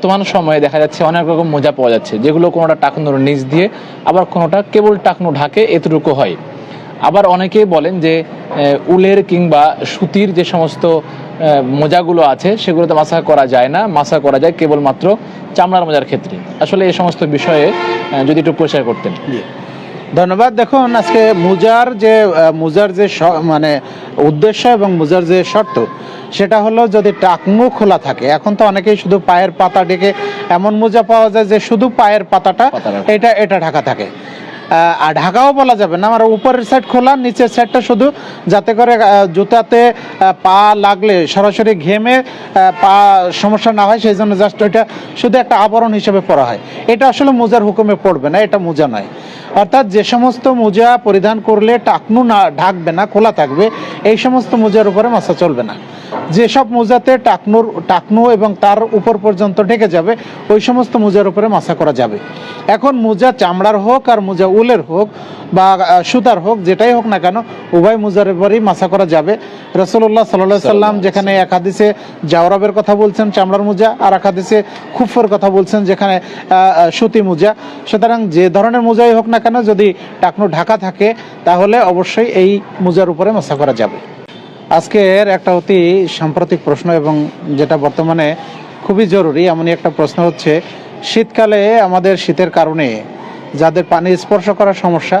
বর্তমান সময়ে দেখা যাচ্ছে অনেক রকম মোজা পাওয়া যাচ্ছে, যেগুলো কোনোটা টাকনুর নিচ দিয়ে, আবার কোনোটা কেবল টাকনু ঢাকে এতটুকু হয়। আবার অনেকেই বলেন যে উলের কিংবা সুতির যে সমস্ত মোজাগুলো আছে, সেগুলোতে মাসা করা যায় না মাসা করা যায় কেবলমাত্র চামড়ার মোজার ক্ষেত্রে। আসলে এই সমস্ত বিষয়ে যদি একটু পরিষ্কার করতেন। ধন্যবাদ। দেখুন, আজকে মুজার যে মুজার যে মানে উদ্দেশ্য এবং মুজার যে শর্ত সেটা হলো যদি টাকনু খোলা থাকে। এখন তো অনেকেই শুধু পায়ের পাতা ডেকে এমন মোজা পাওয়া যায় যে শুধু পায়ের পাতাটা এটা এটা ঢাকা থাকে। আর ঢাকাও বলা যাবে না আমার উপরের সাইড খোলা, নিচের সাইডটা শুধু যাতে করে জুতাতে পা লাগলে সরাসরি ঘেমে পা সমস্যা না হয় সেই জন্য জাস্ট ওইটা শুধু একটা আবরণ হিসেবে পরা হয়। এটা আসলে মোজার হুকুমে পড়বে না, এটা মোজা নয়। অর্থাৎ যে সমস্ত মোজা পরিধান করলে টাকনু না ঢাকবে না, খোলা থাকবে, এই সমস্ত মোজার উপরে মাসা চলবে না। যেসব মোজাতে টাকনুর, টাকনু এবং তার উপর পর্যন্ত ঢেকে যাবে, ওই সমস্ত মোজার উপরে মাসা করা যাবে। এখন মোজা চামড়ার হোক আর মোজা উলের হোক বা সুতার হোক যেটাই হোক না কেন উভয় মোজার উপরেই মাসা করা যাবে। রসুল্লাহ সাল্লাহ সাল্লাম যেখানে এক হাদিসে জাওরাবের কথা বলছেন চামড়ার মোজা আর এক হাদিসে খুফের কথা বলছেন যেখানে সুতি মোজা। সুতরাং যে ধরনের মোজাই হোক না কেন যদি টাকনু ঢাকা থাকে তাহলে অবশ্যই এই মোজার উপরে মাসা করা যাবে। আজকের একটা অতি সাম্প্রতিক প্রশ্ন এবং যেটা বর্তমানে খুবই জরুরি এমনই একটা প্রশ্ন হচ্ছে শীতকালে আমাদের শীতের কারণে যাদের পানি স্পর্শ করার সমস্যা,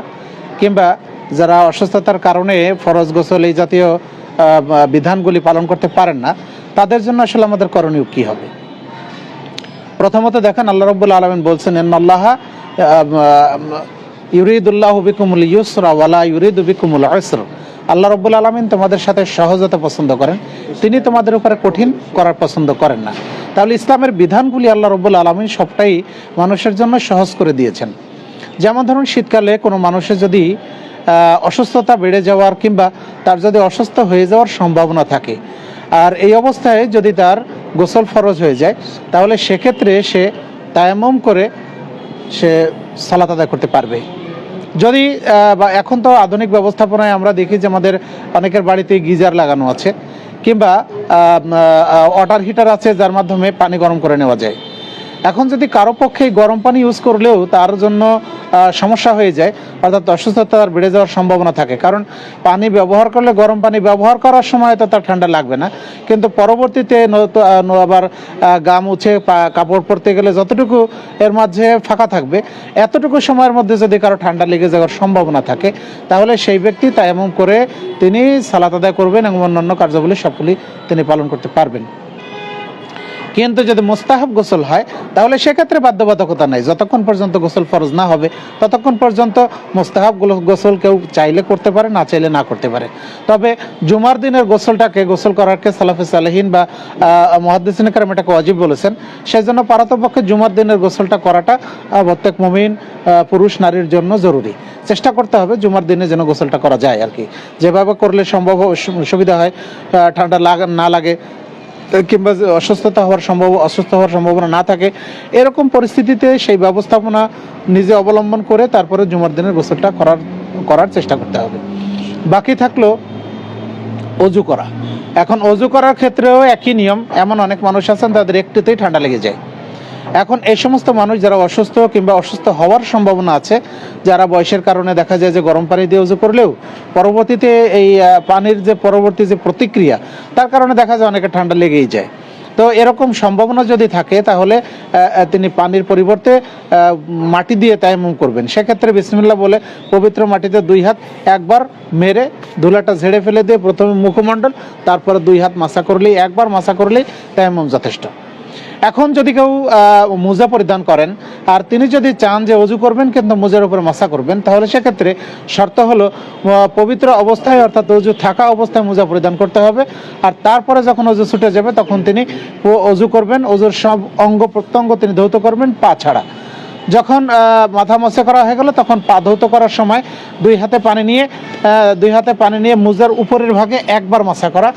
কিংবা যারা অসুস্থতার কারণে ফরজ গোসল এই জাতীয় বিধানগুলি পালন করতে পারেন না, তাদের জন্য আসলে আমাদের করণীয় কি হবে? প্রথমত দেখেন, আল্লাহ রব্বুল আলমিন বলছেন আল্লাহ ইউরিদুল্লাহ বিকুমুল ইউসরা ওয়ালা ইউরিদ বিকুমুল আসর আল্লাহ রব্বুল আলমিন তোমাদের সাথে সহজতা পছন্দ করেন। তিনি তোমাদের উপরে কঠিন করার পছন্দ করেন না। তাহলে ইসলামের বিধানগুলি আল্লাহ রব্বুল আলমিন সবটাই মানুষের জন্য সহজ করে দিয়েছেন। যেমন ধরুন শীতকালে কোনো মানুষের যদি অসুস্থতা বেড়ে যাওয়ার কিংবা তার যদি অসুস্থ হয়ে যাওয়ার সম্ভাবনা থাকে, আর এই অবস্থায় যদি তার গোসল ফরজ হয়ে যায়, তাহলে সেক্ষেত্রে সে তায়াম্মম করে সে সালাত আদায় করতে পারবে। যদি বা এখন তো আধুনিক ব্যবস্থাপনায় আমরা দেখি যে আমাদের অনেকের বাড়িতে গিজার লাগানো আছে, কিংবা ওয়াটার হিটার আছে যার মাধ্যমে পানি গরম করে নেওয়া যায়। এখন যদি কারও পক্ষে গরম পানি ইউজ করলেও তার জন্য সমস্যা হয়ে যায়, অর্থাৎ অসুস্থতার বেড়ে যাওয়ার সম্ভাবনা থাকে। কারণ পানি ব্যবহার করলে গরম পানি ব্যবহার করার সময় তো তার ঠান্ডা লাগবে না। কিন্তু পরবর্তীতে আবার গা মুছে কাপড় পরতে গেলে যতটুকু এর মাঝে ফাঁকা থাকবে, এতটুকু সময়ের মধ্যে যদি কারও ঠান্ডা লেগে যাওয়ার সম্ভাবনা থাকে, তাহলে সেই ব্যক্তি তাই এমন করে তিনি সালাত আদায় করবেন এবং অন্যান্য কার্যাবলী সবগুলি তিনি পালন করতে পারবেন। কিন্তু যদি মোস্তাহাব গোসল হয়, তাহলে সেক্ষেত্রে বাধ্যবাধকতা নাই। যতক্ষণ পর্যন্ত গোসল ফরজ না হবে, ততক্ষণ পর্যন্ত মোস্তাহাব গোসল কেউ চাইলে করতে পারে, না চাইলে না করতে পারে। তবে জুমার দিনের গোসলটাকে গোসল করারকে সালাফে সালেহীন বা মহাদ্দিন এটাকে অজীব বলেছেন। সেই জন্য পারতপক্ষে জুমার দিনের গোসলটা করাটা প্রত্যেক মমিন পুরুষ নারীর জন্য জরুরি। চেষ্টা করতে হবে জুমার দিনে যেন গোসলটা করা যায় আর কি। যেভাবে করলে সম্ভব সুবিধা হয় ঠান্ডা লাগ, না লাগে কিংবা অসুস্থতা হওয়ার সম্ভব, অসুস্থ হওয়ার সম্ভাবনা না থাকে, এরকম পরিস্থিতিতে সেই ব্যবস্থাপনা নিজে অবলম্বন করে তারপরে জুমার দিনের গোসলটা করার করার চেষ্টা করতে হবে। বাকি থাকল অজু করা। এখন অজু করার ক্ষেত্রেও একই নিয়ম, এমন অনেক মানুষ আছেন, তাদের একটুতেই ঠান্ডা লেগে যায়। এখন এই সমস্ত মানুষ যারা অসুস্থ কিংবা অসুস্থ হওয়ার সম্ভাবনা আছে, যারা বয়সের কারণে দেখা যায় যে গরম পানি দিয়ে উজু করলেও, পরবর্তীতে এই পানির যে পরবর্তী যে প্রতিক্রিয়া, তার কারণে দেখা যায় অনেকে ঠান্ডা লেগেই যায়। তো এরকম সম্ভাবনা যদি থাকে, তাহলে তিনি পানির পরিবর্তে মাটি দিয়ে তায়াম্মুম করবেন। সেক্ষেত্রে বিসমিল্লাহ বলে পবিত্র মাটিতে দুই হাত একবার মেরে ধুলাটা ঝেড়ে ফেলে দিয়ে প্রথমে মুখমণ্ডল, তারপরে দুই হাত মাসা করলেই, একবার মাসা করলেই তায়াম্মুম যথেষ্ট। এখন যদি কেউ মোজা পরিধান করেন, আর তিনি যদি চান যে অজু করবেন কিন্তু মোজার উপরে মশা করবেন, তাহলে সেক্ষেত্রে শর্ত হলো পবিত্র অবস্থায় অর্থাৎ অজু থাকা অবস্থায় মোজা পরিধান করতে হবে। আর তারপরে যখন অজু ছুটে যাবে, তখন তিনি অজু করবেন অজুর সব অঙ্গ প্রত্যঙ্গ তিনি ধৌত করবেন, পা ছাড়া। যখন মাথা মশে করা হয়ে গেল, তখন পা ধৌত করার সময় দুই হাতে পানি নিয়ে দুই হাতে পানি নিয়ে মুজার উপরের ভাগে একবার মাসা করা।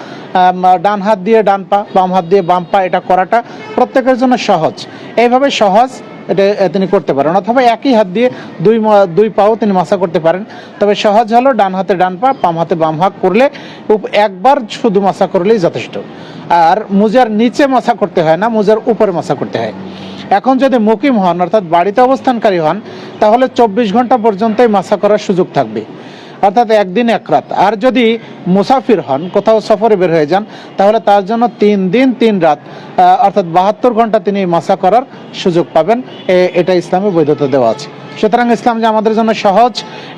ডান হাত দিয়ে ডান পা, বাম হাত দিয়ে বাম পা, এটা করাটা প্রত্যেকের জন্য সহজ। এইভাবে সহজ এটা তিনি করতে পারেন। অথবা একই হাত দিয়ে দুই দুই পাও তিনি মাসা করতে পারেন। তবে সহজ হলো ডান হাতে ডান পা, বাম হাতে বাম হাত করলে একবার শুধু মাসা করলেই যথেষ্ট। আর মোজার নিচে মাসা করতে হয় না, মোজার উপরে মাসা করতে হয়। এখন যদি মুকিম হন, অর্থাৎ বাড়িতে অবস্থানকারী হন, তাহলে চব্বিশ ঘণ্টা পর্যন্তই মাসা করার সুযোগ থাকবে। অর্থাৎ একদিন এক রাত। আর যদি মুসাফির হন কোথাও সফরে বের হয়ে যান তাহলে তার জন্য তিন দিন তিন রাত অর্থাৎ বাহাত্তর ঘণ্টা তিনি মাসা করার সুযোগ পাবেন। এটা ইসলামে বৈধতা দেওয়া আছে। সুতরাং ইসলাম যে আমাদের জন্য সহজ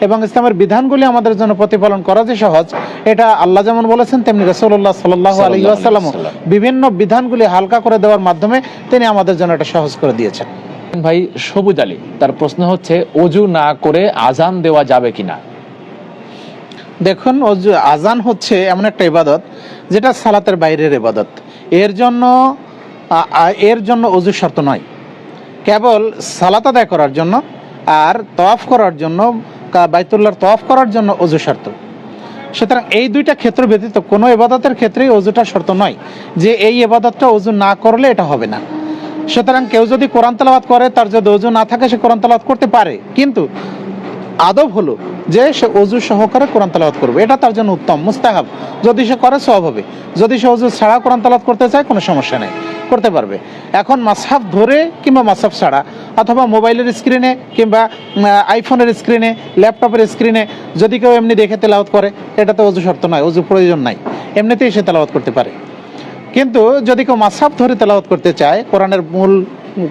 এবং ইসলামের বিধানগুলি আমাদের জন্য প্রতিপালন করা যে সহজ এটা আল্লাহ যেমন বলেছেন তেমনি রসুল্লাহ সাল্লাহ আলী আসাল্লাম বিভিন্ন বিধানগুলি হালকা করে দেওয়ার মাধ্যমে তিনি আমাদের জন্য এটা সহজ করে দিয়েছেন। ভাই সবুজ আলী তার প্রশ্ন হচ্ছে অজু না করে আজান দেওয়া যাবে কিনা? দেখুন আজান হচ্ছে এমন একটা ইবাদত, যেটা সালাতের বাইরের ইবাদত। এর জন্য এর জন্য অজু শর্ত নয়। কেবল সালাত আদায় করার জন্য আর তওয়াফ করার জন্য বাইতুল্লাহর তওয়াফ করার জন্য অজু শর্ত। সুতরাং এই দুইটা ক্ষেত্র ব্যতীত কোনো এবাদতের ক্ষেত্রেই অজুটা শর্ত নয়। যে এই এবাদতটা অজু না করলে এটা হবে না। সুতরাং কেউ যদি কোরআন তালাবাদ করে, তার যদি অজু না থাকে, সে কোরআন তেলাওয়াত করতে পারে। কিন্তু আদব হলো যে সে অজু সহকারে কোরআন তেলাওয়াত করবে। এটা তার জন্য উত্তম, মুস্তাহাব। যদি সে করে সব হবে। যদি সে অজু ছাড়া কোরআন তেলাওয়াত করতে চায়, কোনো সমস্যা নেই, করতে পারবে। এখন মাসহাফ ধরে কিংবা মাসহাফ ছাড়া, অথবা মোবাইলের স্ক্রিনে কিংবা আইফোনের স্ক্রিনে, ল্যাপটপের স্ক্রিনে, যদি কেউ এমনি দেখে তেলাওয়াত করে এটাতে অজু শর্ত নয়, অজু প্রয়োজন নাই। এমনিতেই সে তেলাওয়াত করতে পারে। কিন্তু যদি কেউ মাসাব ধরে তেলাওয়াত করতে চায়, কোরআনের মূল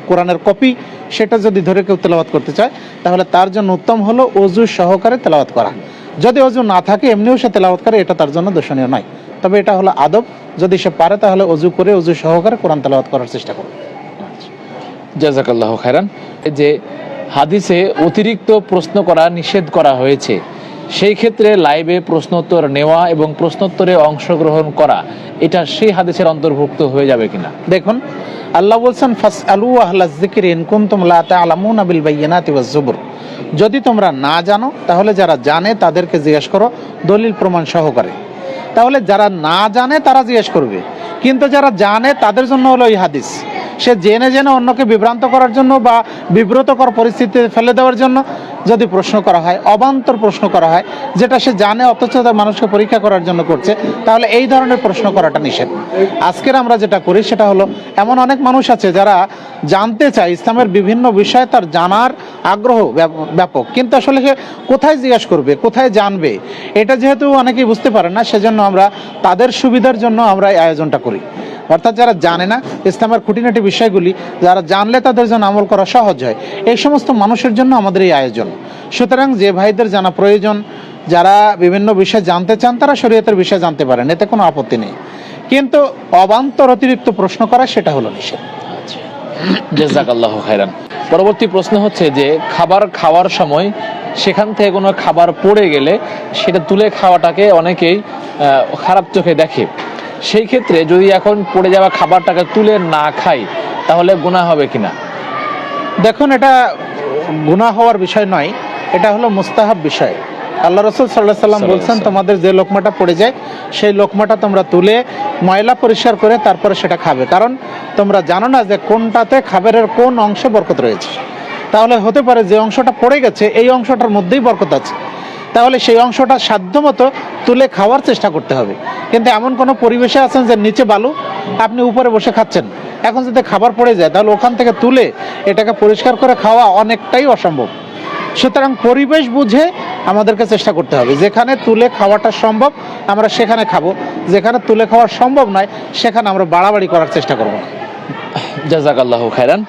কোরআনের কপি, সেটা যদি ধরে কেউ তেলাওয়াত করতে চায়, তাহলে তার জন্য উত্তম হলো অজু সহকারে তেলাওয়াত করা। যদি অজু না থাকে, এমনিও সে তেলাওয়াত করে, এটা তার জন্য দূষণীয় নয়। তবে এটা হলো আদব। যদি সে পারে, তাহলে অজু করে, অজু সহকারে কোরআন তেলাওয়াত করার চেষ্টা করবে জাজাকাল্লাহ খায়রান। যে হাদিসে অতিরিক্ত প্রশ্ন করা, নিষেধ করা হয়েছে সেই ক্ষেত্রে লাইভে প্রশ্নোত্তর নেওয়া এবং প্রশ্নোত্তরে অংশগ্রহণ করা, এটা সেই হাদিসের অন্তর্ভুক্ত হয়ে যাবে কিনা? দেখুন, আল্লাহ বলছেন ফাস আলু আহলা জিকির ইন কুনতুম লা তা'লামুনা বিল বাইয়িনাতি ওয়াজ জুবুর যদি তোমরা না জানো, তাহলে যারা জানে তাদেরকে জিজ্ঞেস করো, দলিল প্রমাণ সহকারে। তাহলে যারা না জানে, তারা জিজ্ঞেস করবে। কিন্তু যারা জানে, তাদের জন্য হলো এই হাদিস। সে জেনে জেনে অন্যকে বিভ্রান্ত করার জন্য বা বিব্রতকর পরিস্থিতিতে ফেলে দেওয়ার জন্য যদি প্রশ্ন করা হয়, অবান্তর প্রশ্ন করা হয়, যেটা সে জানে অথচ তা মানুষকে পরীক্ষা করার জন্য করছে, তাহলে এই ধরনের প্রশ্ন করাটা নিষেধ। আজকের আমরা যেটা করি সেটা হলো, এমন অনেক মানুষ আছে যারা জানতে চায় ইসলামের বিভিন্ন বিষয়ে তার জানার আগ্রহ ব্যাপ- ব্যাপক, কিন্তু আসলে সে কোথায় জিজ্ঞাসা করবে, কোথায় জানবে, এটা যেহেতু অনেকেই বুঝতে পারে না, সেজন্য আমরা তাদের সুবিধার জন্য আমরা এই আয়োজনটা করি। অর্থাৎ যারা জানে না ইসলামের খুঁটিনাটি বিষয়গুলি, যারা জানলে তাদের জন্য আমল করা সহজ হয়। এই সমস্ত মানুষের জন্য আমাদের এই আয়োজন। সুতরাং যে ভাইদের জানা প্রয়োজন, যারা বিভিন্ন বিষয় জানতে চান, তারা শরীয়তের বিষয় জানতে পারেন, এতে কোনো আপত্তি নেই। কিন্তু অবান্তর অতিরিক্ত প্রশ্ন করা সেটা হলো নিষেধ। জাজাকাল্লাহ খায়রান। পরবর্তী প্রশ্ন হচ্ছে যে, খাবার খাওয়ার সময় সেখান থেকে কোনো খাবার পড়ে গেলে সেটা তুলে খাওয়াটাকে অনেকেই খারাপ চোখে দেখে। সেই ক্ষেত্রে যদি এখন পড়ে যাওয়া খাবারটাকে তুলে না খাই তাহলে গুণা হবে কিনা? দেখুন এটা গুনাহ হওয়ার বিষয় নয় এটা হলো মুস্তাহাব বিষয়। আল্লাহ রসুল সাল্লাহ সাল্লাম বলছেন তোমাদের যে লোকমাটা পড়ে যায় সেই লোকমাটা তোমরা তুলে ময়লা পরিষ্কার করে তারপরে সেটা খাবে। কারণ তোমরা জানো না যে কোনটাতে খাবারের কোন অংশে বরকত রয়েছে। তাহলে হতে পারে যে অংশটা পড়ে গেছে এই অংশটার মধ্যেই বরকত আছে। তাহলে সেই অংশটা সাধ্যমতো তুলে খাওয়ার চেষ্টা করতে হবে। কিন্তু এমন কোনো পরিবেশে আছেন যে নিচে বালু, আপনি উপরে বসে খাচ্ছেন। এখন যদি খাবার পড়ে যায়, তাহলে ওখান থেকে তুলে এটাকে পরিষ্কার করে খাওয়া অনেকটাই অসম্ভব। সুতরাং পরিবেশ বুঝে আমাদেরকে চেষ্টা করতে হবে। যেখানে তুলে খাওয়াটা সম্ভব, আমরা সেখানে খাব। যেখানে তুলে খাওয়া সম্ভব নয়, সেখানে আমরা বাড়াবাড়ি করার চেষ্টা করব। না জাজাকাল্লাহ খায়রান।